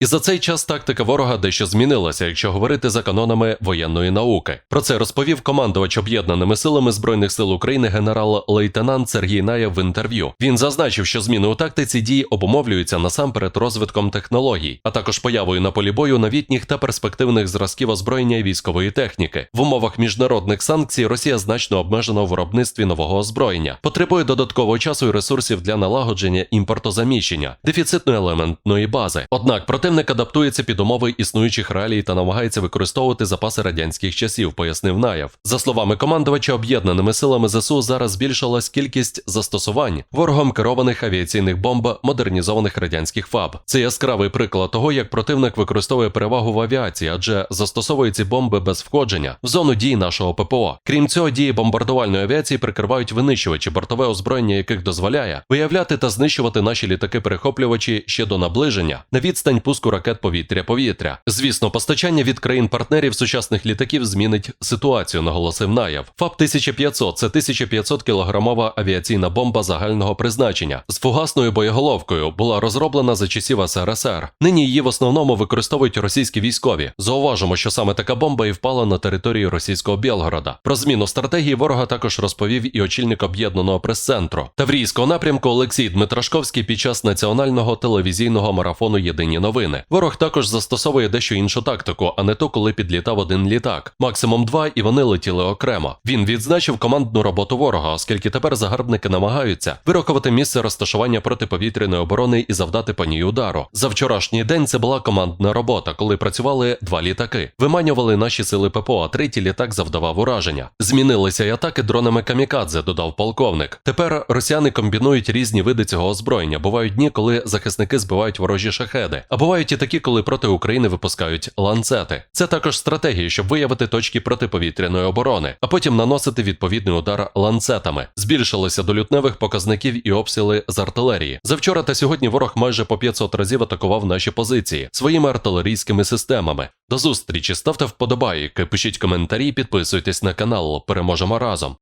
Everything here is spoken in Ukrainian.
І за цей час тактика ворога дещо змінилася, якщо говорити за канонами воєнної науки. Про це розповів командувач об'єднаними силами збройних сил України генерал-лейтенант Сергій Наєв в інтерв'ю. Він зазначив, що зміни у тактиці дій обумовлюються насамперед розвитком технологій, а також появою на полі бою новітніх та перспективних зразків озброєння і військової техніки. В умовах міжнародних санкцій Росія значно обмежена у виробництві нового озброєння, потребує додаткового часу і ресурсів для налагодження імпортозаміщення, дефіцитної елементної бази. Однак противник адаптується під умови існуючих реалій та намагається використовувати запаси радянських часів, пояснив Наєв. За словами командувача, об'єднаними силами ЗСУ зараз збільшилась кількість застосувань ворогом керованих авіаційних бомб модернізованих радянських ФАБ. Це яскравий приклад того, як противник використовує перевагу в авіації, адже застосовує ці бомби без входження в зону дій нашого ППО. Крім цього, дії бомбардувальної авіації прикривають винищувачі, бортове озброєння яких дозволяє виявляти та знищувати наші літаки-перехоплювачі ще до наближення на відстань пуску ракет повітря-повітря. Звісно, постачання від країн-партнерів сучасних літаків змінить ситуацію, наголосив Наєв. ФАП 1500 – це 1500 кілограмова авіаційна бомба загального призначення з фугасною боєголовкою. Була розроблена за часів СРСР. Нині її в основному використовують російські військові. Зауважимо, що саме така бомба і впала на територію російського Білгорода. Про зміну стратегії ворога також розповів і очільник об'єднаного прес-центру Таврійського напрямку Олексій Дмитрашковський під час національного телевізійного марафону Єдині новини. Ворог також застосовує дещо іншу тактику, а не то, коли підлітав один літак. Максимум два, і вони летіли окремо. Він відзначив командну роботу ворога, оскільки тепер загарбники намагаються вирокувати місце розташування протиповітряної оборони і завдати по ній удару. За вчорашній день це була командна робота, коли працювали два літаки. Виманювали наші сили ППО, а третій літак завдавав ураження. Змінилися й атаки дронами камікадзе, додав полковник. Тепер росіяни комбінують різні види цього озброєння. Бувають дні, коли захисники збивають ворожі шахеди, а бувають і такі, коли проти України випускають ланцети. Це також стратегії, щоб виявити точки протиповітряної оборони, а потім наносити відповідний удар ланцетами. Збільшилися до лютневих показників і обстріли з артилерії. Завчора та сьогодні ворог майже по 500 разів атакував наші позиції своїми артилерійськими системами. До зустрічі ставте вподобайки, пишіть коментарі, підписуйтесь на канал. Переможемо разом.